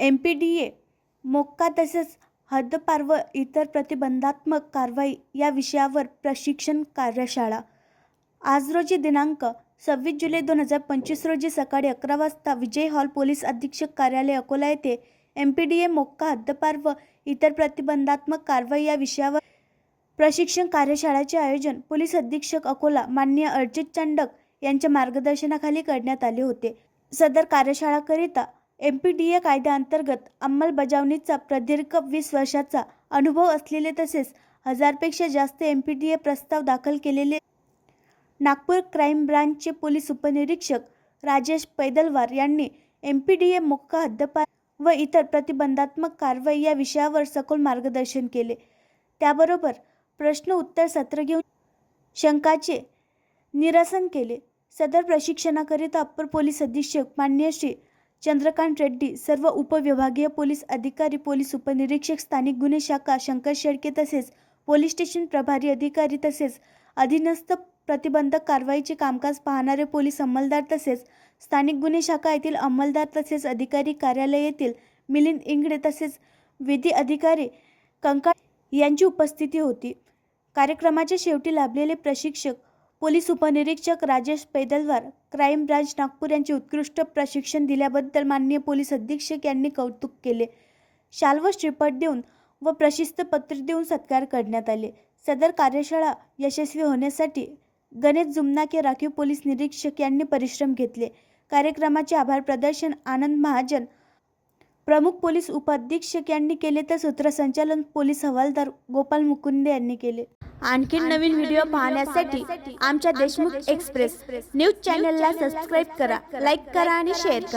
M P D A MCOCA तसेच हद्दपार व इतर प्रतिबंधात्मक कारवाई या विषयावर प्रशिक्षण कार्यशाळा. आज रोजी दिनांक सव्वीस जुलै दोन हजार पंचवीस रोजी सकाळी अकरा वाजता विजय हॉल पोलीस अधीक्षक कार्यालय अकोला येथे M P D A MCOCA हद्दपार व इतर प्रतिबंधात्मक कारवाई या विषयावर प्रशिक्षण कार्यशाळेचे आयोजन पोलीस अधीक्षक अकोला माननीय अर्जित चांडक यांच्या मार्गदर्शनाखाली करण्यात आले होते. सदर कार्यशाळाकरिता एम पी डी ए कायद्याअंतर्गत अंमलबजावणीचा प्रदीर्घ वीस वर्षाचा अनुभव असलेले तसेच हजारपेक्षा जास्त एम पी डी ए प्रस्ताव दाखल केलेले नागपूर क्राईम ब्रांचचे पोलीस उपनिरीक्षक राजेश पैदलवार यांनी एम पी डी ए मुक्का हद्दपार व इतर प्रतिबंधात्मक कारवाई या विषयावर सखोल मार्गदर्शन केले. त्याबरोबर प्रश्न उत्तर सत्र घेऊन शंकाचे निरसन केले. सदर प्रशिक्षणाकरिता अप्पर पोलीस अधीक्षक मान्य श्री चंद्रकांत रेड्डी सर्व उपविभागीय पोलीस अधिकारी पोलीस उपनिरीक्षक स्थानिक गुन्हे शाखा शंकर शेळके तसेच पोलीस स्टेशन प्रभारी अधिकारी तसेच अधीनस्थ प्रतिबंधक कारवाईचे कामकाज पाहणारे पोलीस अंमलदार तसेच स्थानिक गुन्हे शाखा येथील अंमलदार तसेच अधिकारी कार्यालय येथील मिलिंद इंगडे तसेच विधी अधिकारी कंका यांची उपस्थिती होती. कार्यक्रमाच्या शेवटी लाभलेले प्रशिक्षक पोलीस उपनिरीक्षक राजेश पैदलवार क्राईम ब्रांच नागपूर यांचे उत्कृष्ट प्रशिक्षण दिल्याबद्दल माननीय पोलीस अधीक्षक यांनी कौतुक केले. शाल व श्रीपट देऊन व प्रशिस्त पत्र देऊन सत्कार करण्यात आले. सदर कार्यशाळा यशस्वी होण्यासाठी गणेश जुमनाके राखीव पोलीस निरीक्षक यांनी परिश्रम घेतले. कार्यक्रमाचे आभार प्रदर्शन आनंद महाजन प्रमुख पोलीस उपाधीक्षक यांनी केले तर सूत्रसंचालन पोलीस हवालदार गोपाल मुकुंदे यांनी केले. आणखी नवीन व्हिडिओ पाहण्यासाठी आमच्या देशमुख एक्सप्रेस न्यूज चॅनलला सबस्क्राईब करा लाईक करा आणि शेअर करा.